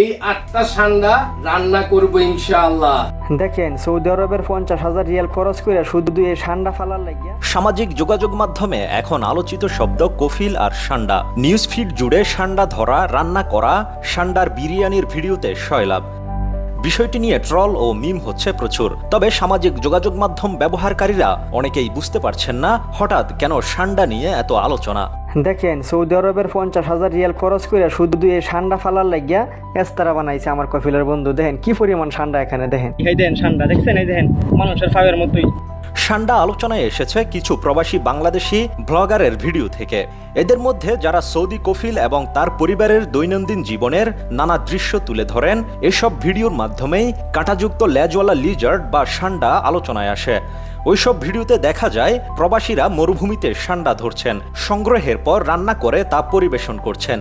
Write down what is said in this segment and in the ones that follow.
এই আটটা সান্ডা রান্না করব ইনশাআল্লাহ। দেখেন সৌদি আরবের পঞ্চাশ হাজার রিয়াল খরচ করে শুধু এই সান্ডা ফালার লাগিয়া। সামাজিক যোগাযোগ মাধ্যমে এখন আলোচিত শব্দ কফিল আর সান্ডা। নিউজ ফিড জুড়ে সান্ডা ধরা রান্না করা সান্ডার বিরিয়ানির ভিডিওতে শয়লাভ বিষয়টি নিয়ে ট্রল ও মিম হচ্ছে প্রচুর। তবে সামাজিক যোগাযোগ মাধ্যম ব্যবহারকারীরা অনেকেই বুঝতে পারছেন না হঠাৎ কেন সান্ডা নিয়ে এত আলোচনা। দেখেন সৌদি আরবের পঞ্চাশ হাজার রিয়াল খরচ করে শুধু এই ঠান্ডা ফালার লাগিয়া এস্তারা বানাইছে আমার কফিলের বন্ধু। দেখেন কি পরিমাণ ঠান্ডা এখানে দেখেন। এই দেখেন ঠান্ডা দেখছেন? এই দেখেন মানুষের ফাইবের মতোই। সান্ডা আলোচনায় এসেছে কিছু প্রবাসী বাংলাদেশি ব্লগারের ভিডিও থেকে। এদের মধ্যে যারা সৌদি কফিল এবং তার পরিবারের দৈনন্দিন জীবনের নানা দৃশ্য তুলে ধরেন এসব ভিডিওর মাধ্যমেই কাঁটাযুক্ত ল্যাজওয়ালা লিজার্ড বা সান্ডা আলোচনায় আসে। ওইসব ভিডিওতে দেখা যায়, প্রবাসীরা মরুভূমিতে সান্ডা ধরছেন, সংগ্রহের পর রান্না করে তা পরিবেশন করছেন।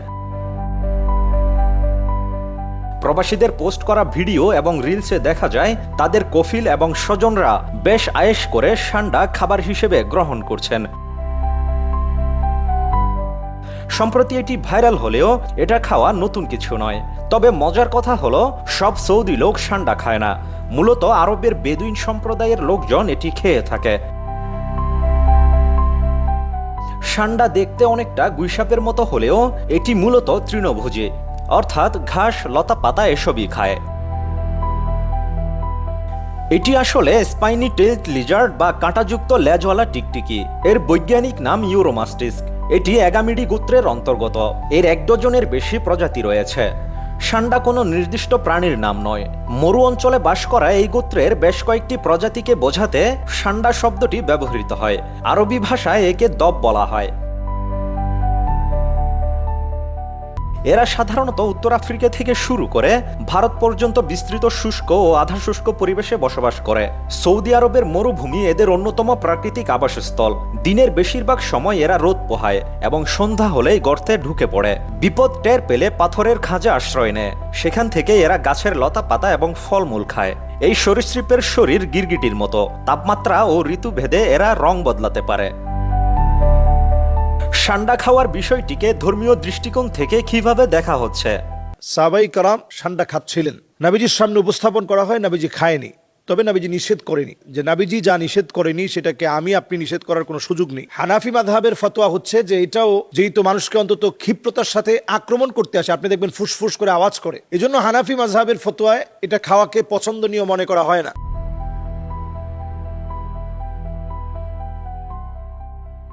প্রবাসীদের পোস্ট করা ভিডিও এবং রিলসে দেখা যায়, তাদের কফিল এবং স্বজনরা বেশ আয়েশ করে সান্ডা খাবার হিসেবে গ্রহণ করছেন। সম্প্রতি এটি ভাইরাল হলেও এটা খাওয়া নতুন কিছু নয়। তবে মজার কথা হলো, সব সৌদি লোক সান্ডা খায় না। মূলত আরবের বেদুইন সম্প্রদায়ের লোকজন এটি খেয়ে থাকে। সান্ডা দেখতে অনেকটা গুইসাপের মতো হলেও এটি মূলত তৃণভোজী, অর্থাৎ ঘাস, লতা পাতা এসবই খায়। এটি আসলে স্পাইনি টেলড লিজার্ড বা কাঁটাযুক্ত লেজওয়ালা টিকটিকি। এর বৈজ্ঞানিক নাম ইউরোমাস্টিস্ক এটি অ্যাগামিডি গোত্রের অন্তর্গত। এর এক ডজনের বেশি প্রজাতি রয়েছে। সান্ডা কোনো নির্দিষ্ট প্রাণীর নাম নয়। মরু অঞ্চলে বাস করা এই গোত্রের বেশ কয়েকটি প্রজাতিকে বোঝাতে সান্ডা শব্দটি ব্যবহৃত হয়। আরবি ভাষায় একে দব বলা হয়। এরা সাধারণত উত্তর আফ্রিকা থেকে শুরু করে ভারত পর্যন্ত বিস্তৃত শুষ্ক ও আধা শুষ্ক পরিবেশে বসবাস করে। সৌদি আরবের মরুভূমি এদের অন্যতম প্রাকৃতিক আবাসস্থল। দিনের বেশিরভাগ সময় এরা রোদ পোহায় এবং সন্ধ্যা হলেই গর্তে ঢুকে পড়ে। বিপদ টের পেলে পাথরের খাঁজে আশ্রয় নেয়। সেখান থেকে এরা গাছের লতা পাতা এবং ফলমূল খায়। এই সরীসৃপের শরীর গিরগিটির মতো। তাপমাত্রা ও ঋতুভেদে এরা রং বদলাতে পারে। সান্ডা খাওয়ার বিষয়টিকে ধর্মীয় দৃষ্টিকোণ থেকে কীভাবে দেখা হচ্ছে? সাবাই কারাম সান্ডা খাচ্ছিলেন। নাবিজির সামনে উপস্থাপন করা হয়, নাবিজি খায়নি। তবে নাবিজি নিষেধ করেনি। যে নাবিজি যা নিষেধ করেনি, সেটাকে আমি, আপনি নিষেধ করার কোনো সুযোগ নেই। হানাফি মাধাবের ফতোয়া হচ্ছে যে এটাও যেই তো মানুষকে অন্তত ক্ষিপ্রতার সাথে আক্রমণ করতে আসে, আপনি দেখবেন ফুসফুস করে আওয়াজ করে। এজন্য হানাফি মাঝহাবের ফতোয়ায় এটা খাওয়াকে পছন্দনীয় মনে করা হয় না।